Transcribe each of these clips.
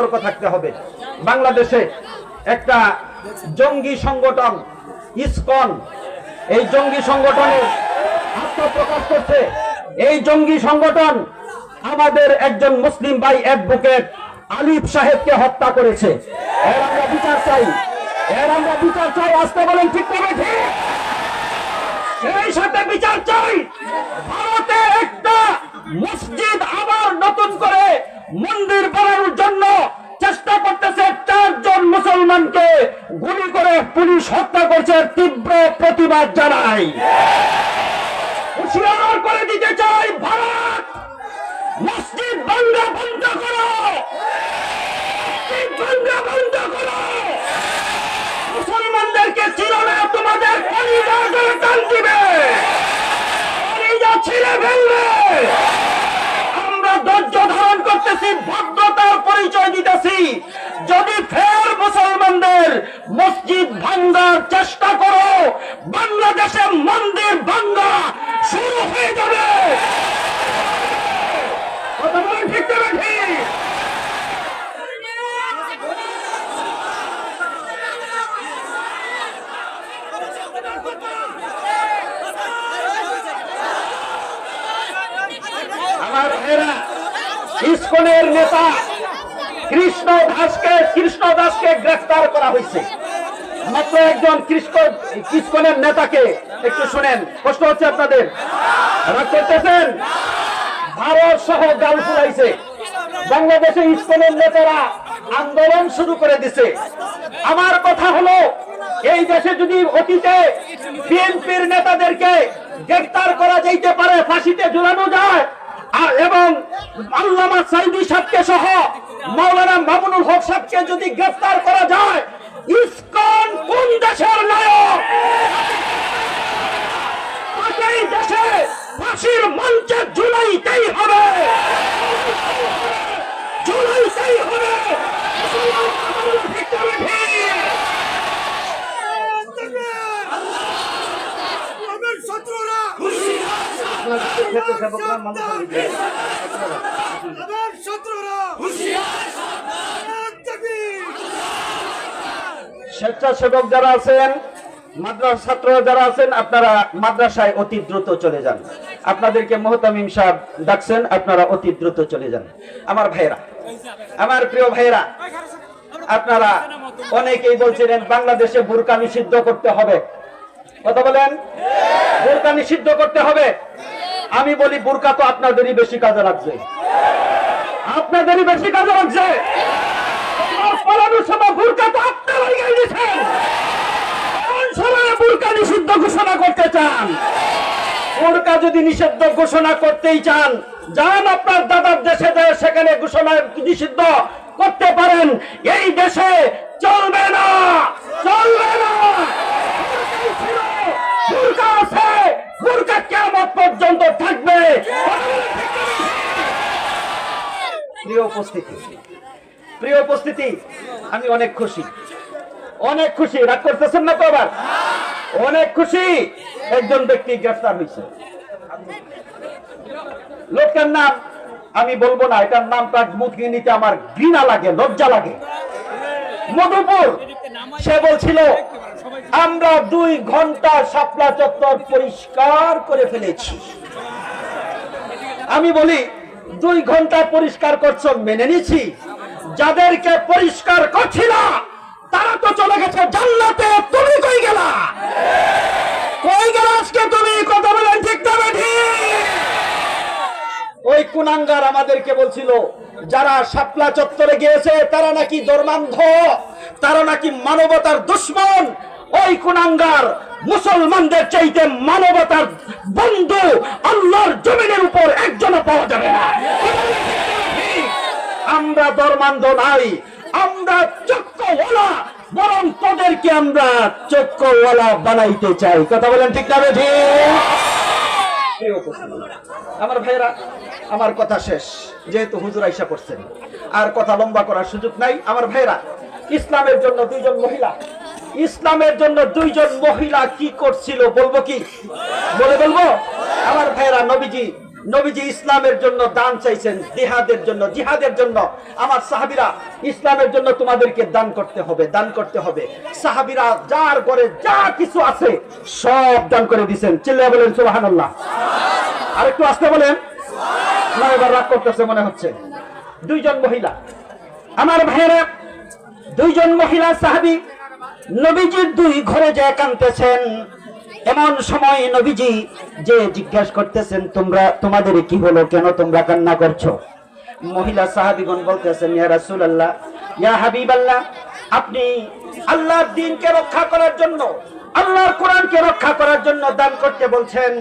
সতর্ক থাকতে হবে। বাংলাদেশে একটা জঙ্গি সংগঠন, ইসকন, এই জঙ্গি সংগঠনের আত্মপ্রকাশ করছে। এই জঙ্গি সংগঠন আমাদের একজন মুসলিম ভাই অ্যাডভোকেট আলিফ সাহেবকে হত্যা করেছে। এর আমরা বিচার চাই। এর আমরা বিচার চাই, আসতে বলেন ঠিক করে সেই সাথে বিচার চাই। ভারতে একটা মসজিদ আবার নতুন করে মন্দির বানানোর জন্য চেষ্টা করতেছে চারজন মুসলমানকে গুলি করে পুলিশ হত্যা করছে তীব্র প্রতিবাদ জানাই হুঁশিয়ার করে দিতে চাই ভারত! মসজিদ ভাঙ্গা বন্ধ করো! ভাঙ্গা বন্ধ করো! মুসলমানদেরকে চিরনে তোমাদের কলিজা করে টান দিবে। কলিজা ফেলবে। ধৈর্য ধারণ করতেছি, ভদ্রতার পরিচয় দিতেছি। যদি ফের মুসলমানদের মসজিদ ভাঙ্গার চেষ্টা করো, বাংলাদেশে মন্দির ভাঙ্গা শুরু হয়ে যাবে। ঠিক ইসকনের নেতা কৃষ্ণ দাসকে কৃষ্ণ দাসকে গ্রেফতার করা হয়েছে। মাত্র একজন কৃষ্ণ, ইসকনের নেতাকে একটু শুনেন কষ্ট হচ্ছে আপনাদের। করতেছেন? ভারত সহ গাল ফুলাইছে বাংলাদেশে ইসকনের নেতারা আন্দোলন শুরু করে দিছে। আমার কথা হলো, এই দেশে যদি অতীতে বিএনপির নেতাদেরকে গ্রেফতার করা যাইতে পারে, ফাঁসিতে ঝুলানো যায় এবং আল্লামা সাইদি সাহেবকে সহ মাওলানা মামুনুল হক সাহেবকে যদি গ্রেফতার করা যায়, ইসকন কোন দেশের নায়ক? তাকেই দেশে ফাঁসির মঞ্চে ঝুলাইতেই হবে। ঝুলাইতেই হবে। স্বেচ্ছাসেবক যারা আছেন মাদ্রাসা ছাত্র যারা আছেন আপনারা মাদ্রাসায় অতি দ্রুত চলে যান। আপনাদেরকে মোহতামিম সাহেব ডাকছেন আপনারা অতি দ্রুত চলে যান। আমার ভাইয়েরা আমার প্রিয় ভাইয়েরা আপনারা অনেকেই বলছিলেন বাংলাদেশে বুরকা নিষিদ্ধ করতে হবে। কথা বলেন? বুরকা নিষিদ্ধ করতে হবে। আমি বলি, বুরকা তো আপনাদেরই বেশি কাজে লাগছে। আপনাদেরই বেশি কাজে লাগছে। নিষিদ্ধ করতে যদি নিষিদ্ধ ঘোষণা করতেই চান, যান আপনার দেশে সেখানে ঘোষণা নিষিদ্ধ করতে পারেন। এই দেশে চলবে না চলবে না। আছে। পর্যন্ত থাকবে। প্রিয় উপস্থিতি প্রিয় উপস্থিতি, আমি অনেক খুশি। অনেক খুশি, রাগ করতেছেন না তো আবার? অনেক খুশি, একজন ব্যক্তি গ্রেফতার হয়েছে। লোকের নাম আমি বলব না, এটার নামটা মুখে নিতে আমার ঘৃণা লাগে, লজ্জা লাগে। মধুপুর। সে বলছিল, আমরা দুই ঘণ্টা শাপলা চত্বর পরিষ্কার করে ফেলেছি। আমি বলি, দুই ঘণ্টা পরিষ্কার করছ, মেনে নিছি যাদেরকে পরিষ্কার করছি না, তারা তো চলে গেছে জান্নাতে। তুমি কই গেলা? কই গেলা আজকে তুমি? কথা বলেন ঠিক তবে ঠিক। ওই কুনাঙ্গার আমাদেরকে বলছিল, যারা শাপলা চত্বরে গিয়েছে, তারা নাকি ধর্মান্ধ, তারা নাকি মানবতার দুশ্মন। ওই কুনাঙ্গার মুসলমানদের চাইতে মানবতার বন্ধু আল্লাহর জমিনের উপর একজনও পাওয়া যাবে না। আমরা ধর্মান্ধ নাই, আমরা চক্ষওয়ালা, বরং তোদেরকে আমরা চক্ষওয়ালা বানাইতে চাই। কথা বলেন ঠিক না ঠিক? আমার ভাইরা আমার কথা শেষ, যেহেতু হুজুর আইসা করছেন আর কথা লম্বা করার সুযোগ নাই। আমার ভাইরা ইসলামের জন্য দুইজন মহিলা, ইসলামের জন্য দুইজন মহিলা কি করছিল বলব কি? বলে বলব? আমার ভাইরা নবীজি নবীজি ইসলামের জন্য দান চাইছেন, জিহাদের জন্য জিহাদের জন্য। আমার সাহাবিরা, ইসলামের জন্য তোমাদেরকে দান করতে হবে, দান করতে হবে। সাহাবিরা যার করে যা কিছু আছে, সব দান করে দিছেন চিল্লা বলেন, সুবহানাল্লাহ। আর একটু আসতে বলেন। না, এবার রাগ করতেছে মনে হচ্ছে। দুইজন মহিলা। আমার ভাইয়েরা, দুইজন মহিলা সাহাবি নবীজির দুই ঘরে যে কানতেছেন এমন সময় নবীজি যে জিজ্ঞাসা করতেছেন, তোমরা, তোমাদের কি হলো? কেন তোমরা কান্না করছ? মহিলা সাহাবিগণ বলতেছেন, ইয়া রাসূলুল্লাহ, ইয়া হাবিব আল্লাহ আপনি আল্লাহর দিনকে রক্ষা করার জন্য, আল্লাহর কোরআনকে রক্ষা করার জন্য দান করতে বলছেন।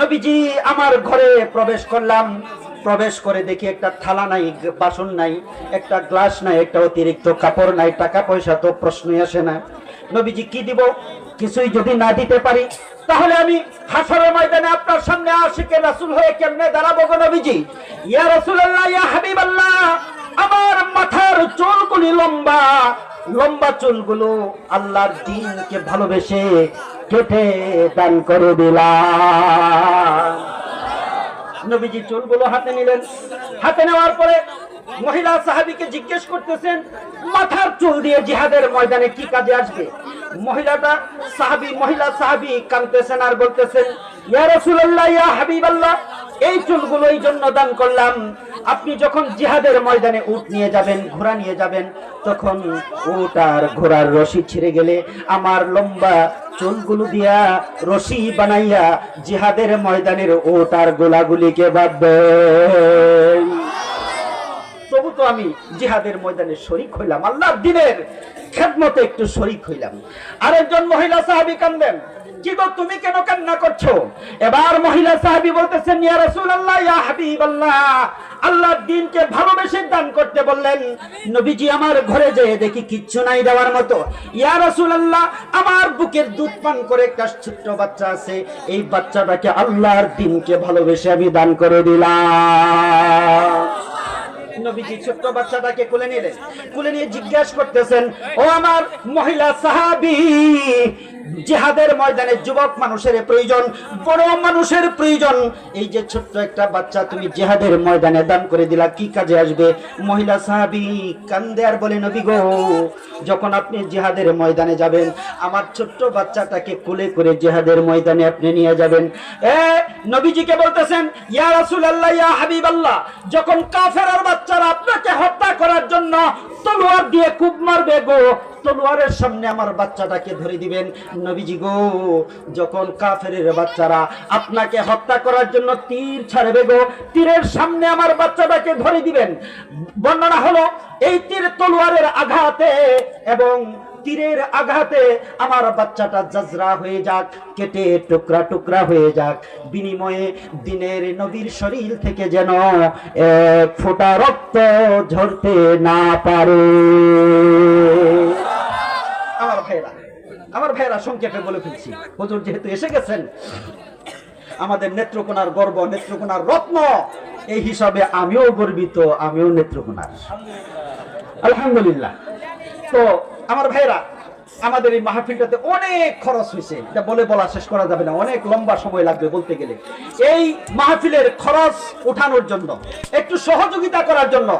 নবীজি, আমার ঘরে প্রবেশ করলাম। প্রবেশ করে দেখি একটা থালা নাই, বাসন নাই, একটা গ্লাস নাই, একটা অতিরিক্ত কাপড় নাই, টাকা পয়সা তো প্রশ্নই আসে না। নবীজি, কি দিব? কিছুই যদি না দিতে পারি, তাহলে আমি হাসরের ময়দানে আপনার সামনে আশিকে রাসূল হয়ে কেমনে দাঁড়াবো গো নবীজি? ইয়া রাসূলুল্লাহ, ইয়া হাবিবাল্লাহ, আমার মাথার চুলগুলি লম্বা। লম্বা চুলগুলো আল্লাহর দিনকে ভালোবেসে কেটে দান করে দিলাম। নবীজি চুলগুলো হাতে নিলেন। হাতে নেওয়ার পরে মহিলা সাহাবীকে জিজ্ঞেস করতেছেন, মাথার চুল দিয়ে জিহাদের ময়দানে কি কাজে আসবে? মহিলাটা সাহাবী, মহিলা সাহাবী কাঁদতেছেন আর বলতেছেন, ইয়া রাসূলুল্লাহ, ইয়া হাবিবাল্লাহ, এই চুলগুলো এই জন্য দান করলাম আপনি যখন জিহাদের ময়দানে উট নিয়ে যাবেন, ঘোড়া নিয়ে যাবেন, তখন উট আর ঘোড়ার রশি ছিঁড়ে গেলে আমার লম্বা চুলগুলো দিয়া রশি বানাইয়া জিহাদের ময়দানের উট আর গোলাগুলিকে বাঁধবে। তবু তো আমি জিহাদের ময়দানে শরিক হইলাম, আল্লাহর দিনের খেদমতে একটু শরিক হইলাম। আরেকজন মহিলা সাহাবী কান্দেন কি গো, তুমি কেন কান্না করছ? এবার মহিলা সাহাবী বলতেছেন, ইয়া রাসূলুল্লাহ, ইয়া হাবিবাল্লাহ। আল্লাহর দিনকে ভালোবেসে দান করতে বললেন, নবীজি আমার ঘরে যেয়ে দেখি কিচ্ছু নাই দেওয়ার মতো। ইয়া রাসূলুল্লাহ, আমার বুকের দুধ পান করে একটা ছোট্ট বাচ্চা আছে, এই বাচ্চাটাকে আল্লাহর দিনকে ভালোবেসে আমি দান করে দিলাম। নবীজি ছোট্ট বাচ্চাটাকে কোলে নিলেন কোলে নিয়ে জিজ্ঞাসা করতেছেন, ও আমার মহিলা সাহাবি, জিহাদের ময়দানে যুবক মানুষের প্রয়োজন, বড় মানুষের প্রয়োজন। এই যে ছোট্ট একটা বাচ্চা তুমি জিহাদের ময়দানে দান করে দিলা, কি কাজে আসবে? মহিলা সাহাবি কান্দে আর বলে, নবী গো, যখন আপনি জিহাদের ময়দানে যাবেন, আমার ছোট্ট বাচ্চাটাকে কোলে করে জিহাদের ময়দানে আপনি নিয়ে যাবেন। এ নবীজিকে বলতেছেন, ইয়া রাসূলুল্লাহ, ইয়া হাবিবাল্লাহ, যখন কাফেরের বাচ্চারা আপনাকে হত্যা করার জন্য তলোয়ার দিয়ে কূপ মারবে গো। তলোয়ারের সামনে আমার বাচ্চাটাকে ধরে দিবেন। নবীজি গো, যখন কাফেরের বাচ্চারা আপনাকে হত্যা করার জন্য তীর ছাড়বে গো, তীরের সামনে আমার বাচ্চাটাকে ধরে দিবেন। বর্ণনা হলো, এই তীর তলোয়ারের আঘাতে এবং তীরের আঘাতে আমার বাচ্চাটা জাজরা হয়ে যাক, কেটে টুকরা টুকরা হয়ে যাক। বিনিময়ে দিনের নবীর শরীর থেকে যেন এক ফোঁটা রক্ত ঝরতে না পারে। ভাইরা, আমার ভাইরা সংক্ষেপে বলে ফেলছি। হুজুর যেহেতু এসে গেছেন, আমাদের নেত্রকোনার গর্ব, নেত্রকোনার রত্ন, এই হিসাবে আমিও গর্বিত, আমিও নেত্রকোনার। আলহামদুলিল্লাহ। তো, আমার ভাইরা আমাদের এই মাহফিলটাতে অনেক খরচ হয়েছে। এটা বলে বলা শেষ করা যাবে না, অনেক লম্বা সময় লাগবে বলতে গেলে। এই মাহফিলের খরচ উঠানোর জন্য, একটু সহযোগিতা করার জন্য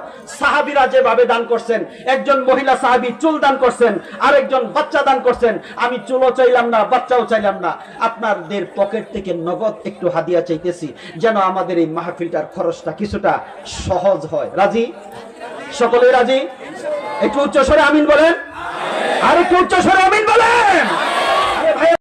সাহাবিরা যেভাবে দান করছেন, একজন মহিলা সাহাবি চুল দান করছেন, আরেকজন বাচ্চা দান করছেন, আমি চুলও চাইলাম না, বাচ্চাও চাইলাম না, আপনাদের পকেট থেকে নগদ একটু হাদিয়া চাইতেছি যেন আমাদের এই মাহফিলটার খরচটা কিছুটা সহজ হয়। রাজি? সকলে রাজি? একটু উচ্চ স্বরে আমিন বলেন। আরে কি উচ্চ স্বরে আমিন বলেন।